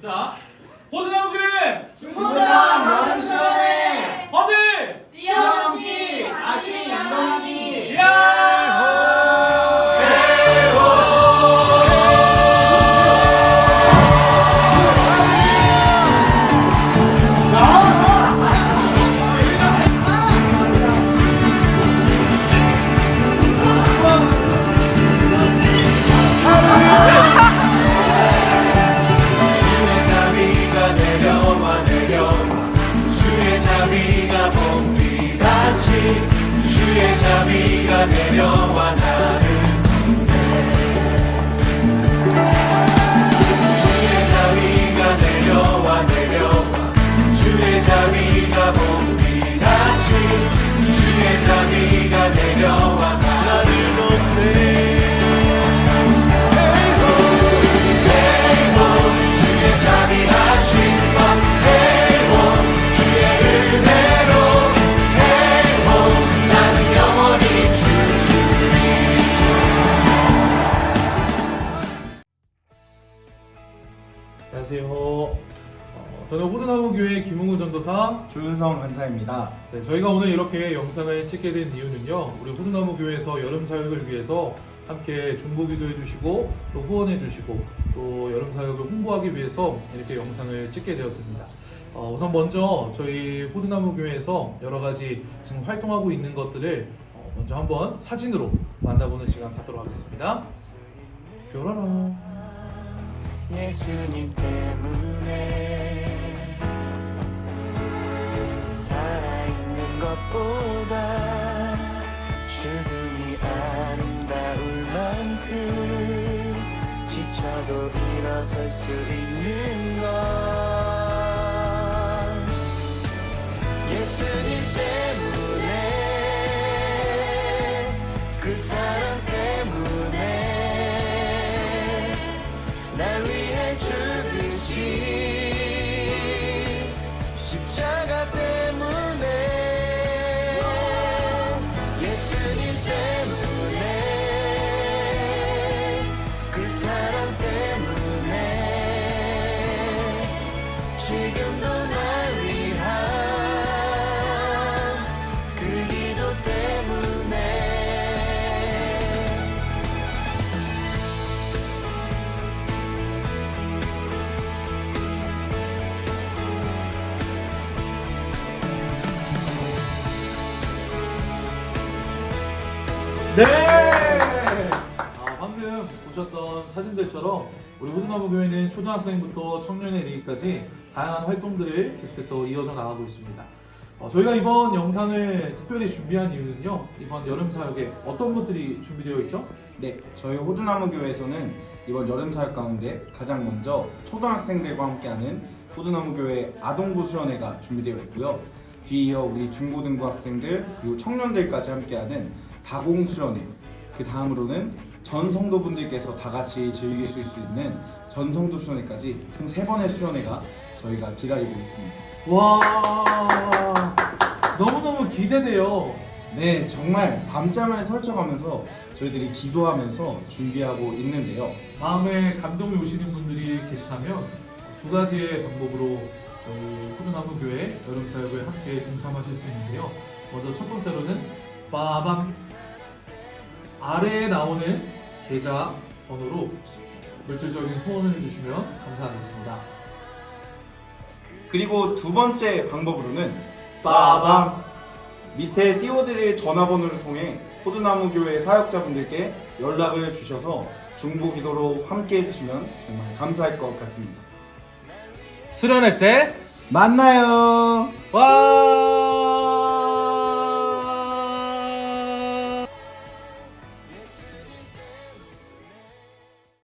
자, 호드나무 교회 중고참 자비가 내려와 나를 안녕하세요. 어, 저는 호드나무 교회 김웅구 전도사. 조윤성 간사입니다. 네, 저희가 오늘 이렇게 영상을 찍게 된 이유는요. 우리 호드나무 교회에서 여름 사역을 위해서 함께 중보기도 해주시고 또 후원해 주시고 또 여름 사역을 홍보하기 위해서 이렇게 영상을 찍게 되었습니다. 어, 우선 먼저 저희 호드나무 교회에서 여러 가지 지금 활동하고 있는 것들을 어, 먼저 한번 사진으로 만나보는 시간 갖도록 하겠습니다. 뾰라라. 예수님 때문에 살아있는 것보다 죽음이 아름다울 만큼 지쳐도 일어설 수 있는 것 지금도 날 위한 그 기도 때문에 네! 아, 방금 보셨던 사진들처럼 우리 호두나무 교회는 초등학생부터 청년에 이르기까지 다양한 활동들을 계속해서 이어져 나가고 있습니다. 어, 저희가 이번 영상을 특별히 준비한 이유는요. 이번 여름 사역에 어떤 것들이 준비되어 있죠? 네, 저희 호두나무 교회에서는 이번 여름 사역 가운데 가장 먼저 초등학생들과 함께하는 호두나무 교회 아동부 수련회가 준비되어 있고요. 뒤이어 우리 중고등부 학생들 그리고 청년들까지 함께하는 다공 수련회. 그 다음으로는 전 성도분들께서 다 같이 즐길 수 있는 전 성도 수련회까지 총 세 번의 수련회가 저희가 기다리고 있습니다. 와 너무너무 기대돼요. 네, 정말 밤잠을 설쳐가면서 저희들이 기도하면서 준비하고 있는데요. 마음에 감동이 오시는 분들이 계시다면 두 가지의 방법으로 저희 호두나무 교회 여름 사역을 함께 동참하실 수 있는데요. 먼저 첫 번째로는 빠밤 아래에 나오는 계좌 번호로 물질적인 후원을 해주시면 감사하겠습니다. 그리고 두 번째 방법으로는 빠밤 밑에 띄워드릴 전화번호를 통해 호두나무 교회 사역자분들께 연락을 주셔서 중보 기도로 함께 해주시면 정말 감사할 것 같습니다. 수련회 때 만나요. 와!